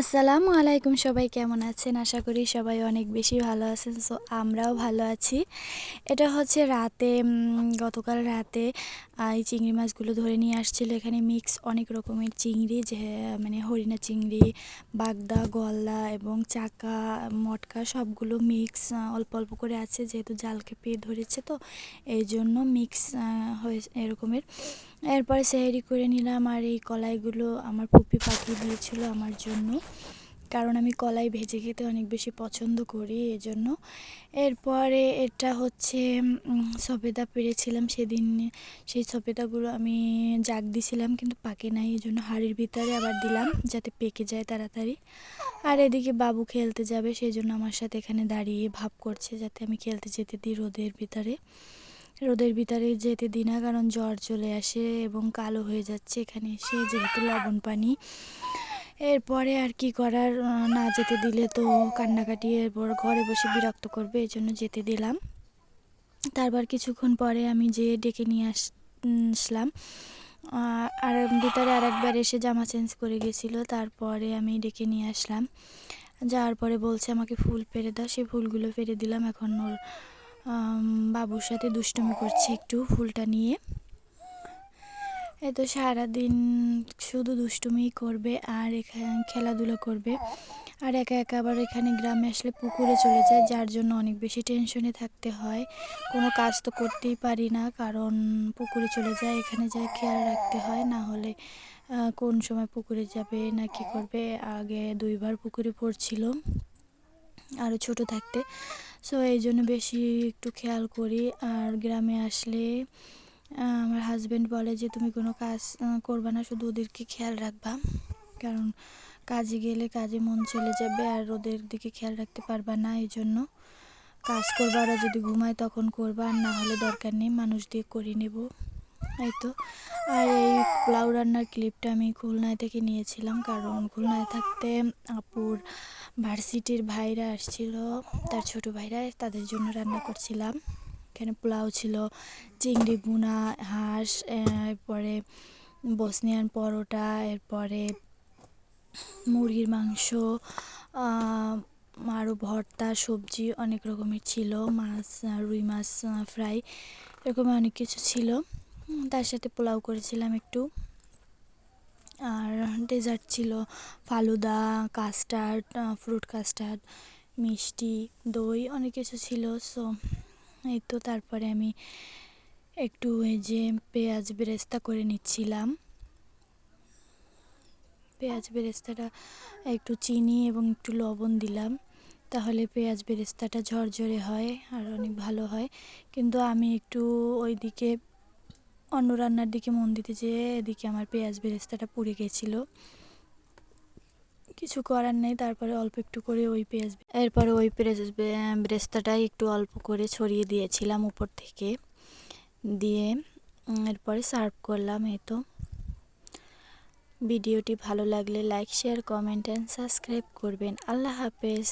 আসসালামু আলাইকুম সবাই, কেমন আছেন? আশা করি সবাই অনেক বেশি ভালো আছেন, সো আমরাও ভালো আছি। এটা হচ্ছে রাতে গতকাল রাতে এই চিংড়ি মাছগুলো ধরে নিয়ে আসছিল। এখানে মিক্স অনেক রকমের চিংড়ি, যে মানে হরিণা চিংড়ি, বাগদা, গলদা এবং চাকা, মটকা সবগুলো মিক্স অল্প অল্প করে আছে, যেহেতু জাল খেপিয়ে ধরেছে, তো এই জন্য মিক্স হয়ে, এরকমের। এরপরে সেহেরি করে নিলাম আর এই কলাইগুলো আমার পুপি পাঠিয়ে দিয়েছিল আমার জন্য। কারণ আমি কলাই ভেজে খেতে অনেক বেশি পছন্দ করি, এজন্য। এরপরে এটা হচ্ছে সবেদা পেরেছিলাম সেদিন, সেই সবেদাগুলো আমি জাগ দিছিলাম কিন্তু পাকে নাই এই জন্য হাঁড়ির ভিতরে আবার দিলাম যাতে পেকে যায় তাড়াতাড়ি। আর এদিকে বাবু খেলতে যাবে সেই জন্য আমার সাথে এখানে দাঁড়িয়ে ভাব করছে যাতে আমি খেলতে যেতে দিই রোদের ভিতরে। রোদের ভিতরে যেতে দিই না, কারণ জ্বর চলে আসে এবং কালো হয়ে যাচ্ছে এখানে এসে যেহেতু লবণ পানি। এরপরে আর কি করার না যেতে দিলে তো কান্নাকাটি, এরপর ঘরে বসে বিরক্ত করবে এই জন্য যেতে দিলাম। তারপর কিছুক্ষণ পরে আমি যে ডেকে নিয়ে আস আসলাম আর ভিতরে আরেকবার এসে জামা চেঞ্জ করে গেছিল, তারপরে আমি ডেকে নিয়ে আসলাম। যাওয়ার পরে বলছে, আমাকে ফুল পেরে দাও। সেই ফুলগুলো পেরে দিলাম, এখন ওর বাবুর সাথে দুষ্টুমি করছে একটু ফুলটা নিয়ে। এই তো সারাদিন শুধু দুষ্টুমিই করবে আর এখানে খেলাধুলা করবে। আর একা একা আবার এখানে গ্রামে আসলে পুকুরে চলে যায়, যার জন্য অনেক বেশি টেনশনে থাকতে হয়। কোনো কাজ তো করতেই পারি না, কারণ পুকুরে চলে যায়, এখানে যায় খেয়াল রাখতে হয়। না হলে কোন সময় পুকুরে যাবে না কি করবে? আগে দুইবার পুকুরে পড়ছিল আরও ছোট থাকতে। সো এই জন্য বেশি একটু খেয়াল করি। আর গ্রামে আসলে আমার হাজব্যান্ড বলে যে, তুমি কোনো কাজ করবে না, শুধু ওদেরকে খেয়াল রাখবা। কারণ কাজে গেলে কাজে মন চলে যাবে, আর ওদের দিকে খেয়াল রাখতে পারবা না এই জন্য কাজ করবা, ওরা যদি ঘুমায় তখন করবা, আর না হলে দরকার নেই, মানুষ দিয়ে করে নেব। এই তো। আর এই পোলাও রান্নার ক্লিপটা আমি খুলনায় থেকে নিয়েছিলাম, কারণ খুলনায় থাকতে আপুর ভার্সিটির ভাইরা আসছিল, তার ছোট ভাইরা, তাদের জন্য রান্না করছিলাম। এখানে পোলাও ছিল, চিংড়ি বুনা হাঁস, এরপরে বসনিয়ান পরোটা, এরপরে মুরগির মাংস আরও ভর্তা, সবজি অনেক রকমের ছিল, মাছ, রুই মাছ, ফ্রাই, এরকম অনেক কিছু ছিল। তার সাথে পোলাও করেছিলাম একটু। আর ডেজার্ট ছিল, ফালুদা, কাস্টার্ড ফ্রুট কাস্টার্ড, মিষ্টি, দই অনেক কিছু ছিল সো এই তো তারপরে আমি একটু এই যে পেঁয়াজ বেরেস্তা করে নিচ্ছিলাম। পেঁয়াজ বেরেস্তাটা একটু চিনি এবং একটু লবণ দিলাম, তাহলে পেঁয়াজ বেরেস্তাটা ঝরঝরে হয় আর অনেক ভালো হয়। কিন্তু আমি একটু ওইদিকে অন্য রান্নার দিকে মন দিতে যেয়ে এদিকে আমার পেঁয়াজ বেরেস্তাটা পুড়ে গেছিল। কিছু করার নেই, তারপরে অল্প একটু করে ওই পেঁয়াজ এরপরে ওই পেঁয়াজ ব্রেস্তাটাই একটু অল্প করে ছড়িয়ে দিয়েছিলাম উপর থেকে। দিয়ে এরপরে সার্ভ করলাম এই তো। ভিডিওটি ভালো লাগলে like, share, comment and subscribe করবেন। আল্লাহ হাফেজ।